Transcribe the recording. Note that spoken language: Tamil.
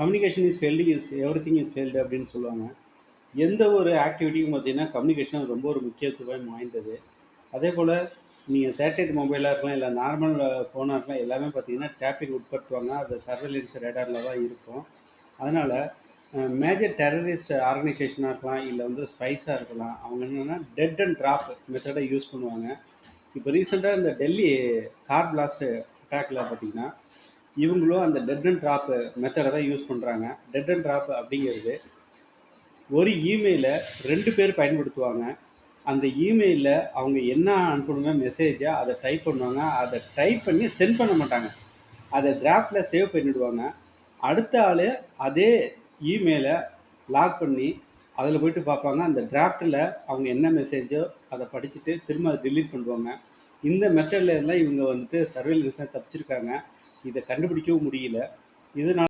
Communication is failed is everything is failed அப்படின்னு சொல்லுவாங்க. எந்த ஒரு ஆக்டிவிட்டியும் பார்த்தீங்கன்னா கம்யூனிகேஷன் ரொம்ப ஒரு முக்கியத்துவம் வாய்ந்தது. அதே போல் நீங்கள் சேட்டலைட் மொபைலாக இருக்கலாம் இல்லை நார்மல் ஃபோனாக இருக்கலாம் எல்லாமே பார்த்தீங்கன்னா டேப்பிங் உட்படுத்துவாங்க. அது சர்வேலன்ஸ் ரேடாரில் தான் இருக்கும். அதனால் மேஜர் டெரரிஸ்ட் ஆர்கனைசேஷனாக இருக்கலாம் இல்லை வந்து ஸ்பைஸாக இருக்கலாம் அவங்க என்னென்னா டெட் அண்ட் ட்ராப் மெத்தடை யூஸ் பண்ணுவாங்க. இப்போ ரீசெண்டாக இந்த டெல்லி கார் பிளாஸ்ட் அட்டாக்ல பார்த்தீங்கன்னா இவங்களும் அந்த டெட் அண்ட் ட்ராப் மெத்தடை தான் யூஸ் பண்ணுறாங்க டெட் அண்ட் ட்ராப் அப்படிங்கிறது ஒரு இமெயிலை ரெண்டு பேர் பயன்படுத்துவாங்க. அந்த இமெயிலில் அவங்க என்ன அனுப்பணுமோ மெசேஜை அதை டைப் பண்ணுவாங்க. அதை டைப் பண்ணி சென்ட் பண்ண மாட்டாங்க. அதை டிராஃப்டில் சேவ் பண்ணிவிடுவாங்க அடுத்த ஆள் அதே இமெயிலை லாக் பண்ணி அதில் போயிட்டு பார்ப்பாங்க. அந்த டிராஃப்டில் அவங்க என்ன மெசேஜோ அதை படிச்சுட்டு திரும்ப அதை டிலீட் பண்ணுவாங்க இந்த மெத்தடில் இருந்தால் இவங்க வந்துட்டு சர்வேலன்ஸாக தப்பிச்சிருக்காங்க. இதை கண்டுபிடிக்கவும் முடியல. இதனால்